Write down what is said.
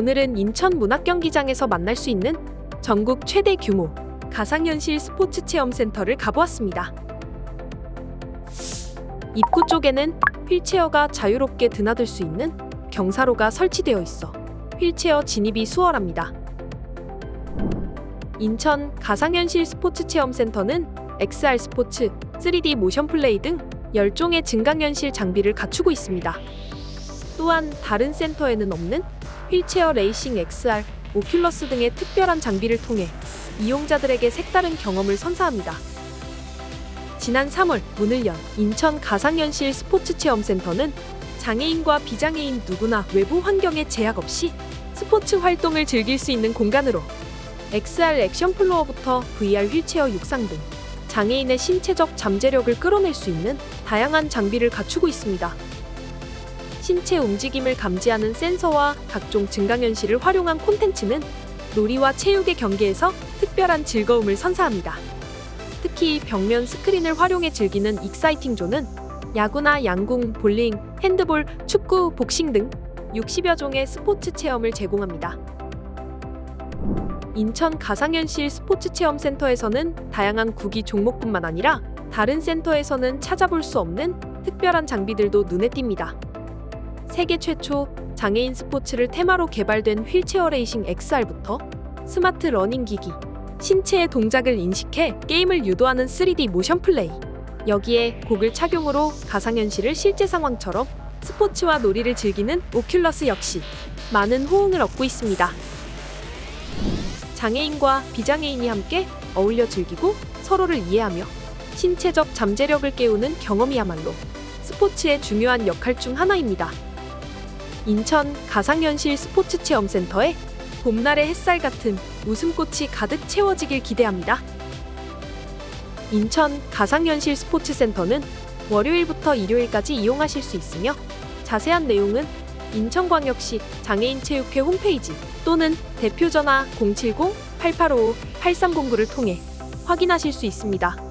오늘은 인천 문학경기장에서 만날 수 있는 전국 최대 규모 가상현실 스포츠 체험센터를 가보았습니다. 입구 쪽에는 휠체어가 자유롭게 드나들 수 있는 경사로가 설치되어 있어 휠체어 진입이 수월합니다. 인천 가상현실 스포츠 체험센터는 XR 스포츠, 3D 모션 플레이 등 10종의 증강현실 장비를 갖추고 있습니다. 또한 다른 센터에는 없는 휠체어 레이싱 XR, 오큘러스 등의 특별한 장비를 통해 이용자들에게 색다른 경험을 선사합니다. 지난 3월 문을 연 인천 가상현실 스포츠 체험센터는 장애인과 비장애인 누구나 외부 환경에 제약 없이 스포츠 활동을 즐길 수 있는 공간으로 XR 액션 플로어부터 VR 휠체어 육상 등 장애인의 신체적 잠재력을 끌어낼 수 있는 다양한 장비를 갖추고 있습니다. 신체 움직임을 감지하는 센서와 각종 증강현실을 활용한 콘텐츠는 놀이와 체육의 경계에서 특별한 즐거움을 선사합니다. 특히 벽면 스크린을 활용해 즐기는 익사이팅 존은 야구나 양궁, 볼링, 핸드볼, 축구, 복싱 등 60여 종의 스포츠 체험을 제공합니다. 인천 가상현실 스포츠 체험 센터에서는 다양한 구기 종목뿐만 아니라 다른 센터에서는 찾아볼 수 없는 특별한 장비들도 눈에 띕니다. 세계 최초 장애인 스포츠를 테마로 개발된 휠체어 레이싱 XR부터 스마트 러닝 기기, 신체의 동작을 인식해 게임을 유도하는 3D 모션 플레이. 여기에 고글 착용으로 가상현실을 실제 상황처럼 스포츠와 놀이를 즐기는 오큘러스 역시 많은 호응을 얻고 있습니다. 장애인과 비장애인이 함께 어울려 즐기고 서로를 이해하며 신체적 잠재력을 깨우는 경험이야말로 스포츠의 중요한 역할 중 하나입니다. 인천 가상현실 스포츠 체험센터에 봄날의 햇살 같은 웃음꽃이 가득 채워지길 기대합니다. 인천 가상현실 스포츠센터는 월요일부터 일요일까지 이용하실 수 있으며 자세한 내용은 인천광역시 장애인체육회 홈페이지 또는 대표 전화 070-8855-8309를 통해 확인하실 수 있습니다.